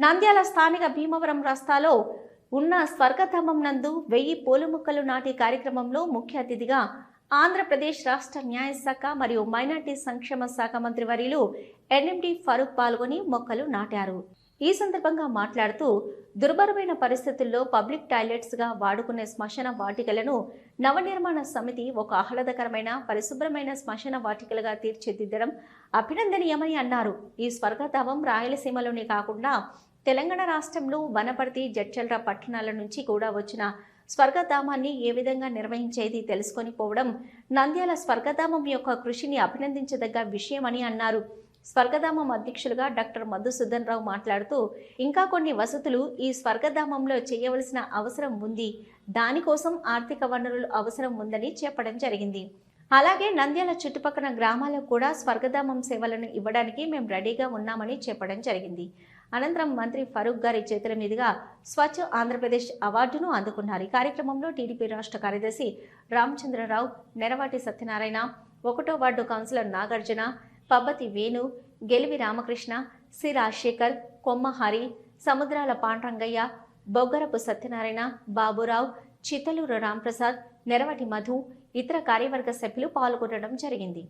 నంద్యాల స్థానిక భీమవరం రస్తాలో ఉన్న స్వర్గధామం నందు వెయ్యి పూల మొక్కలు నాటి కార్యక్రమంలో ముఖ్య అతిథిగా ఆంధ్రప్రదేశ్ రాష్ట్ర న్యాయశాఖ మరియు మైనార్టీ సంక్షేమ శాఖ మంత్రి వర్యులు ఎన్ఎండి ఫరూక్ పాల్గొని మొక్కలు నాటారు. ఈ సందర్భంగా మాట్లాడుతూ దుర్భరమైన పరిస్థితుల్లో పబ్లిక్ టాయిలెట్స్గా వాడుకునే శ్మశాన వాటికలను నవనిర్మాణ సమితి ఒక ఆహ్లాదకరమైన పరిశుభ్రమైన శ్మశాన వాటికలుగా తీర్చిదిద్దడం అభినందనీయమని అన్నారు. ఈ స్వర్గధామం రాయలసీమలోనే కాకుండా తెలంగాణ రాష్ట్రంలో వనపర్తి జడ్చల్ర పట్టణాల నుంచి కూడా వచ్చిన స్వర్గధామాన్ని ఏ విధంగా నిర్వహించేది తెలుసుకొని పోవడం నంద్యాల స్వర్గధామం యొక్క కృషిని అభినందించదగ్గ విషయమని అన్నారు. స్వర్గధామం అధ్యక్షులుగా డాక్టర్ మధుసూదన్ రావు మాట్లాడుతూ ఇంకా కొన్ని వసతులు ఈ స్వర్గధామంలో చేయవలసిన అవసరం ఉంది. దానికోసం ఆర్థిక వనరులు అవసరం ఉందని చెప్పడం జరిగింది. అలాగే నంద్యాల చుట్టుపక్కల గ్రామాలకు కూడా స్వర్గధామం సేవలను ఇవ్వడానికి మేము రెడీగా ఉన్నామని చెప్పడం జరిగింది. అనంతరం మంత్రి ఫరూక్ గారి చేతుల మీదుగా స్వచ్ఛ ఆంధ్రప్రదేశ్ అవార్డును అందుకున్నారు. ఈ కార్యక్రమంలో టీడీపీ రాష్ట్ర కార్యదర్శి రామచంద్రరావు నెరవాటి సత్యనారాయణ ఒకటో ward councillor Nagarjuna Pabbathi Venu Gelivi Ramakrishna C Rajasekhar Kommahari Samudrala Pandrangaiah Boggarapu Satyanarayana Baburao Chittaluru Ramprasad Neravati Madhu ఇతర కార్యవర్గ సభ్యులు పాల్గొనడం జరిగింది.